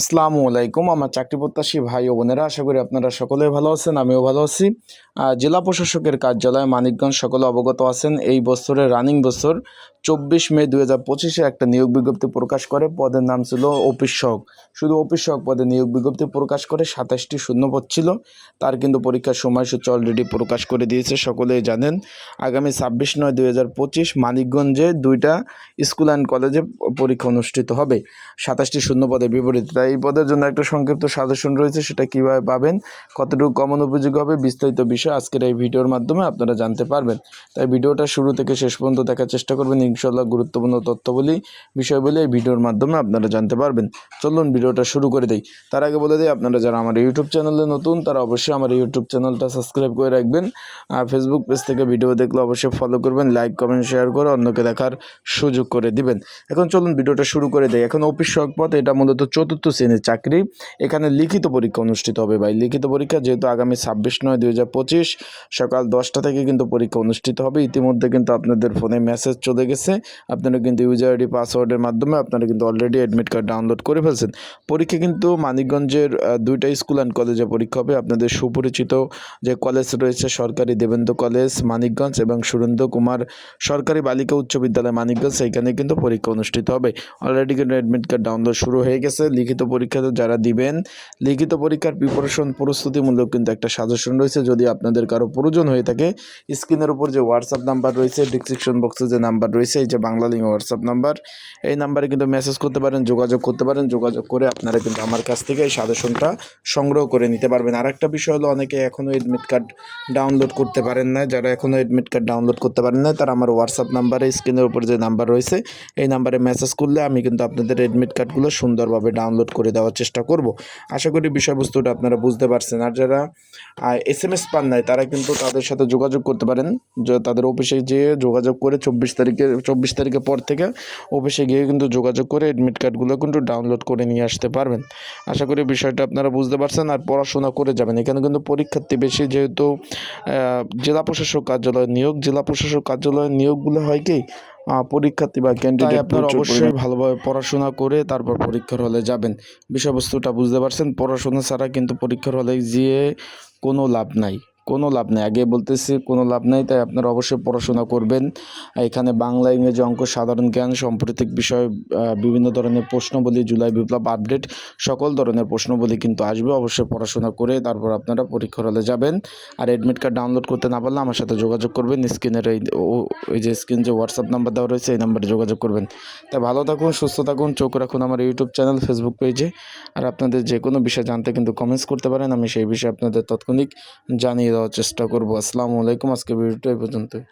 আসসালামু আলাইকুম, আমার চাকরি প্রত্যাশী ভাই ও বোনেরা, আশা করি আপনারা সকলে ভালো আছেন, আমিও ভালো আছি। জেলা প্রশাসকের কার্যালয় মানিকগঞ্জ সকলে অবগত আছেন, এই বছরের রানিং বছর চব্বিশ মে দুই হাজার পঁচিশে একটা নিয়োগ বিজ্ঞপ্তি প্রকাশ করে, পদের নাম ছিল অফিস সহক শুধু অফিস সহক পদে নিয়োগ বিজ্ঞপ্তি প্রকাশ করে সাতাশটি শূন্যপদ ছিল। তার কিন্তু পরীক্ষার সময়সূচি অলরেডি প্রকাশ করে দিয়েছে, সকলেই জানেন। আগামী ছাব্বিশ নয় দুই হাজার পঁচিশ মানিকগঞ্জে দুইটা স্কুল অ্যান্ড কলেজে পরীক্ষা অনুষ্ঠিত হবে। সাতাশটি শূন্য পদের বিপরীতে এই পদের জন্য একটা সংক্ষিপ্ত সাজেশন রয়েছে, সেটা কীভাবে পাবেন, কতটুকু কমন উপযোগী হবে, বিস্তারিত বিষয় আজকের এই ভিডিওর মাধ্যমে আপনারা জানতে পারবেন। তাই ভিডিওটা শুরু থেকে শেষ পর্যন্ত দেখার চেষ্টা করবেন ইনশাল্লাহ গুরুত্বপূর্ণ তথ্যবলি বিষয়গুলি এই ভিডিওর মাধ্যমে আপনারা জানতে পারবেন। চলুন ভিডিওটা শুরু করে দিই। তার আগে বলে দিই, আপনারা যারা আমার ইউটিউব চ্যানেলে নতুন, তারা অবশ্যই আমার ইউটিউব চ্যানেলটা সাবস্ক্রাইব করে রাখবেন। আর ফেসবুক পেজ থেকে ভিডিও দেখলে অবশ্যই ফলো করবেন লাইক কমেন্ট শেয়ার করে অন্যকে দেখার সুযোগ করে দিবেন। এখন চলুন ভিডিওটা শুরু করে দেয় এখন অফিস সহক পদ এটা মূলত চতুর্থ শ্রেণির চাকরি। এখানে লিখিত পরীক্ষা অনুষ্ঠিত হবে ভাই। লিখিত পরীক্ষা যেহেতু আগামী ছাব্বিশ নয় দুই হাজার পঁচিশ, সকাল দশটা থেকে কিন্তু পরীক্ষা অনুষ্ঠিত হবে। ইতিমধ্যে কিন্তু আপনাদের ফোনে মেসেজ চলে গেছে। আপনারা কিন্তু ইউজার আইডি পাসওয়ার্ডের মাধ্যমে আপনারা কিন্তু অলরেডি অ্যাডমিট কার্ড ডাউনলোড করে ফেলছেন। পরীক্ষা কিন্তু মানিকগঞ্জের দুইটা স্কুল অ্যান্ড কলেজে পরীক্ষা হবে। আপনাদের সুপরিচিত যে কলেজ রয়েছে, সরকারি দেবেন্দ্র কলেজ মানিকগঞ্জ এবং সুরেন্দ্র কুমার সরকারি বালিকা উচ্চ বিদ্যালয় মানিকগঞ্জ, সেইখানে কিন্তু পরীক্ষা অনুষ্ঠিত হবে। অলরেডি কিন্তু অ্যাডমিট কার্ড ডাউনলোড শুরু হয়ে গেছে। লিখিত পরীক্ষাতে যারা দিবেন, লিখিত পরীক্ষার প্রিপারেশন প্রস্তুতিমূলক কিন্তু একটা সাজেশন রয়েছে। যদি আপনাদের কারও প্রয়োজন হয়ে থাকে স্ক্রিনের উপর যে হোয়াটসঅ্যাপ নাম্বার রয়েছে ডিসক্রিপশন বক্সে যে নাম্বার রয়েছে, এই যে বাংলা লিঙ্ক হোয়াটসঅ্যাপ নাম্বার এই নাম্বারে কিন্তু মেসেজ করতে পারেন, যোগাযোগ করতে পারেন, যোগাযোগ করে আপনারা কিন্তু আমার কাছ থেকে এই সাজেশনটা সংগ্রহ করে নিতে পারবেন। আর একটা বিষয় হলো, অনেকে এখনও এডমিট কার্ড ডাউনলোড করতে পারেন না। যারা এখনও এডমিট কার্ড ডাউনলোড করতে পারেন না, তারা আমার হোয়াটসঅ্যাপ নাম্বারে স্ক্রিনের উপর যে নাম্বার রয়েছে, এই নাম্বারে মেসেজ করলে আমি কিন্তু আপনাদের এডমিট কার্ডগুলো সুন্দরভাবে ডাউনলোড করে দেওয়ার চেষ্টা করব। আশা করি বিষয়বস্তুটা আপনারা বুঝতে পারছেন। আর যারা এস এম এস পান নাই, তারা কিন্তু তাদের সাথে যোগাযোগ করতে পারেন। যে, তাদের অফিসে যেয়ে যোগাযোগ করে চব্বিশ তারিখে চব্বিশ তারিখের পর থেকে অফিসে গিয়ে কিন্তু যোগাযোগ করে এডমিট কার্ডগুলো কিন্তু ডাউনলোড করে নিয়ে আসতে পারবেন। আশা করি বিষয়টা আপনারা বুঝতে পারছেন আর পড়াশোনা করে যাবেন। এখানে কিন্তু পরীক্ষার্থী বেশি যেহেতু জেলা প্রশাসক কার্যালয় নিয়োগ, জেলা প্রশাসক কার্যালয়ের নিয়োগগুলো হয় কি পরীক্ষার্থী বা ক্যান্ডিডেট আপনারা অবশ্যই ভালোভাবে পড়াশোনা করে তারপর পরীক্ষার হলে যাবেন। বিষয়বস্তুটা বুঝতে পারছেন পড়াশোনা ছাড়া কিন্তু পরীক্ষার হলে যেয়ে কোনো লাভ নাই। কোনো লাভ নেই। আগে বলতেছি, কোনো লাভ নেই, তাই আপনারা অবশ্যই পড়াশোনা করবেন। এখানে বাংলা, ইংরেজি অঙ্ক, সাধারণ জ্ঞান, সাম্প্রতিক বিষয় বিভিন্ন ধরনের প্রশ্নবলী, জুলাই বিপ্লব আপডেট, সকল ধরনের প্রশ্নবলী কিন্তু আসবে। অবশ্যই পড়াশোনা করে তারপর আপনারা পরীক্ষার হলে যাবেন। আর অ্যাডমিট কার্ড ডাউনলোড করতে না পারলে আমার সাথে যোগাযোগ করবেন। স্ক্রিনের এই ওই যে স্ক্রিন যে হোয়াটসঅ্যাপ নাম্বার দেওয়া রয়েছে, এই নাম্বারে যোগাযোগ করবেন। তাই ভালো থাকুন, সুস্থ থাকুন, চোখ রাখুন আমার ইউটিউব চ্যানেল ফেসবুক পেজে আর আপনাদের যে কোনো বিষয় জানতে কিন্তু কমেন্টস করতে পারেন। আমি সেই বিষয়ে আপনাদের তাৎক্ষণিক জানিয়ে দেওয়ার চেষ্টা করব। আসসালামু আলাইকুম আজকে ভিডিওটা এই পর্যন্তই।